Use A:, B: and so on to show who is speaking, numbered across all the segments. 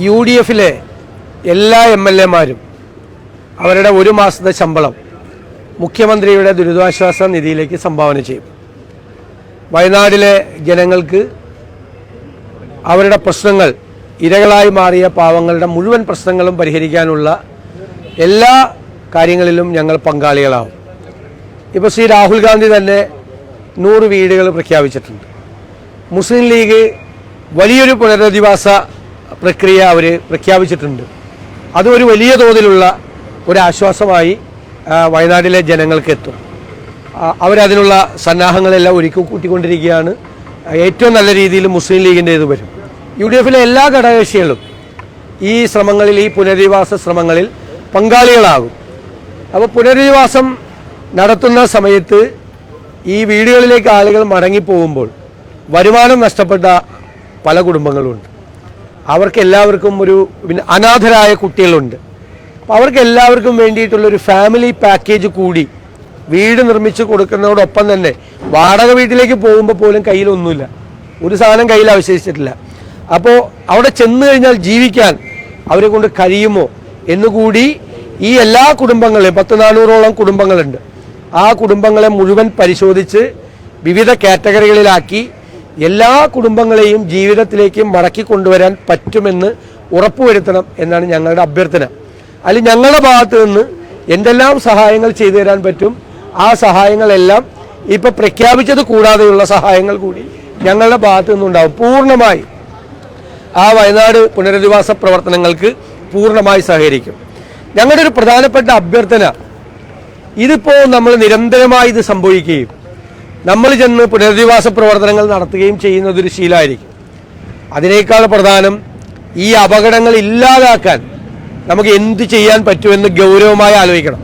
A: U D എഫിലെ എല്ലാ M L എമാരും അവരുടെ ഒരു മാസത്തെ ശമ്പളം മുഖ്യമന്ത്രിയുടെ ദുരിതാശ്വാസ നിധിയിലേക്ക് സംഭാവന ചെയ്യും. വയനാടിലെ ജനങ്ങൾക്ക് അവരുടെ പ്രശ്നങ്ങൾ ഇരകളായി മാറിയ പാവങ്ങളുടെ മുഴുവൻ പ്രശ്നങ്ങളും പരിഹരിക്കാനുള്ള എല്ലാ കാര്യങ്ങളിലും ഞങ്ങൾ പങ്കാളികളാവും. ഇപ്പോൾ ശ്രീ രാഹുൽ ഗാന്ധി തന്നെ നൂറ് വീടുകൾ പ്രഖ്യാപിച്ചിട്ടുണ്ട്. മുസ്ലിം ലീഗ് വലിയൊരു പുനരധിവാസ പ്രക്രിയ അവർ പ്രഖ്യാപിച്ചിട്ടുണ്ട്. അത് ഒരു വലിയ തോതിലുള്ള ഒരാശ്വാസമായി വയനാട്ടിലെ ജനങ്ങൾക്ക് എത്തും. അവരതിനുള്ള സന്നാഹങ്ങളെല്ലാം ഒരുക്കി കൂട്ടിക്കൊണ്ടിരിക്കുകയാണ്. ഏറ്റവും നല്ല രീതിയിൽ മുസ്ലിം ലീഗിന്റെ ഇത് വരും. യു ഡി എഫിലെ എല്ലാ ഘടകകക്ഷികളും ഈ ശ്രമങ്ങളിൽ ഈ പുനരധിവാസ ശ്രമങ്ങളിൽ പങ്കാളികളാകും. അപ്പോൾ പുനരധിവാസം നടത്തുന്ന സമയത്ത് ഈ വീടുകളിലേക്ക് ആളുകൾ മടങ്ങിപ്പോകുമ്പോൾ വരുമാനം നഷ്ടപ്പെട്ട പല കുടുംബങ്ങളുണ്ട്. അവർക്ക് എല്ലാവർക്കും ഒരു പിന്നെ അനാഥരായ കുട്ടികളുണ്ട്. അപ്പോൾ അവർക്ക് എല്ലാവർക്കും വേണ്ടിയിട്ടുള്ളൊരു ഫാമിലി പാക്കേജ് കൂടി വീട് നിർമ്മിച്ച് കൊടുക്കുന്നതോടൊപ്പം തന്നെ വാടക വീട്ടിലേക്ക് പോകുമ്പോൾ പോലും കയ്യിലൊന്നുമില്ല. ഒരു സാധനം കയ്യിൽ അവശേഷിച്ചിട്ടില്ല. അപ്പോൾ അവിടെ ചെന്ന് കഴിഞ്ഞാൽ ജീവിക്കാൻ അവരെ കൊണ്ട് കഴിയുമോ എന്നുകൂടി ഈ എല്ലാ കുടുംബങ്ങളെയും പത്ത് നാനൂറോളം കുടുംബങ്ങളുണ്ട്. ആ കുടുംബങ്ങളെ മുഴുവൻ പരിശോധിച്ച് വിവിധ കാറ്റഗറികളിലാക്കി എല്ലാ കുടുംബങ്ങളെയും ജീവിതത്തിലേക്ക് മടക്കി കൊണ്ടുവരാൻ പറ്റുമെന്ന് ഉറപ്പുവരുത്തണം എന്നാണ് ഞങ്ങളുടെ അഭ്യർത്ഥന. അതിൽ ഞങ്ങളുടെ ഭാഗത്ത് നിന്ന് എന്തെല്ലാം സഹായങ്ങൾ ചെയ്തു തരാൻ പറ്റും ആ സഹായങ്ങളെല്ലാം ഇപ്പൊ പ്രഖ്യാപിച്ചത് കൂടാതെയുള്ള സഹായങ്ങൾ കൂടി ഞങ്ങളുടെ ഭാഗത്ത് നിന്നുണ്ടാവും. പൂർണമായി ആ വയനാട് പുനരധിവാസ പ്രവർത്തനങ്ങൾക്ക് പൂർണമായി സഹകരിക്കും. ഞങ്ങളുടെ ഒരു പ്രധാനപ്പെട്ട അഭ്യർത്ഥന ഇതിപ്പോൾ നമ്മൾ നിരന്തരമായി ഇത് സംഭവിക്കുകയും നമ്മൾ ചെന്ന് പുനരധിവാസ പ്രവർത്തനങ്ങൾ നടത്തുകയും ചെയ്യുന്നതൊരു ശീലമായിരിക്കും. അതിനേക്കാൾ പ്രധാനം ഈ അപകടങ്ങൾ ഇല്ലാതാക്കാൻ നമുക്ക് എന്ത് ചെയ്യാൻ പറ്റുമെന്ന് ഗൗരവമായി ആലോചിക്കണം.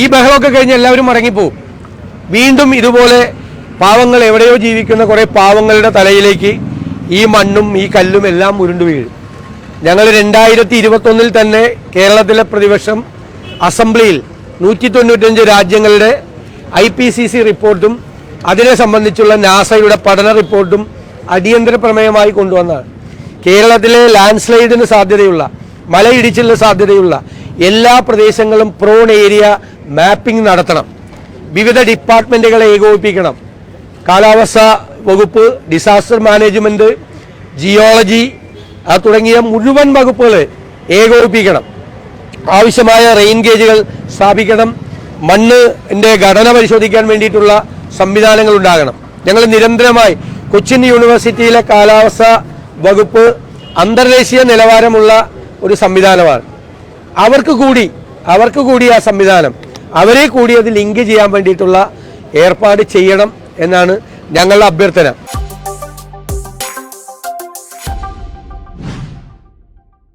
A: ഈ ബഹളമൊക്കെ കഴിഞ്ഞ് എല്ലാവരും മടങ്ങിപ്പോവും. വീണ്ടും ഇതുപോലെ പാവങ്ങൾ എവിടെയോ ജീവിക്കുന്ന കുറേ പാവങ്ങളുടെ തലയിലേക്ക് ഈ മണ്ണും ഈ കല്ലും എല്ലാം ഉരുണ്ടു വീഴും. ഞങ്ങൾ രണ്ടായിരത്തി ഇരുപത്തൊന്നിൽ തന്നെ കേരളത്തിലെ പ്രതിപക്ഷം അസംബ്ലിയിൽ നൂറ്റി തൊണ്ണൂറ്റഞ്ച് രാജ്യങ്ങളുടെ ഐ പി സി സി റിപ്പോർട്ടും അതിനെ സംബന്ധിച്ചുള്ള നാസയുടെ പഠന റിപ്പോർട്ടും അടിയന്തര പ്രമേയമായി കൊണ്ടുവന്നതാണ്. കേരളത്തിലെ ലാൻഡ് സ്ലൈഡിന് സാധ്യതയുള്ള മലയിടിച്ചിലിന് സാധ്യതയുള്ള എല്ലാ പ്രദേശങ്ങളും പ്രോൺ ഏരിയ മാപ്പിംഗ് നടത്തണം. വിവിധ ഡിപ്പാർട്ട്മെന്റുകളെ ഏകോപിപ്പിക്കണം. കാലാവസ്ഥ വകുപ്പ് ഡിസാസ്റ്റർ മാനേജ്മെന്റ് ജിയോളജി തുടങ്ങിയ മുഴുവൻ വകുപ്പുകൾ ഏകോപിപ്പിക്കണം. ആവശ്യമായ റെയിൻ ഗേജുകൾ സ്ഥാപിക്കണം. മണ്ണിന്റെ ഘടന പരിശോധിക്കാൻ വേണ്ടിയിട്ടുള്ള സംവിധാനങ്ങൾ ഉണ്ടാകണം ഞങ്ങൾ നിരന്തരമായി കൊച്ചിൻ യൂണിവേഴ്സിറ്റിയിലെ കാലാവസ്ഥ വകുപ്പ് അന്തർദേശീയ നിലവാരമുള്ള ഒരു സംവിധാനമാണ്. അവർക്ക് കൂടി അവർക്ക് കൂടി ആ സംവിധാനം അവരെ കൂടി അത് ലിങ്ക് ചെയ്യാൻ വേണ്ടിയിട്ടുള്ള ഏർപ്പാട് ചെയ്യണം എന്നാണ് ഞങ്ങളുടെ അഭ്യർത്ഥന.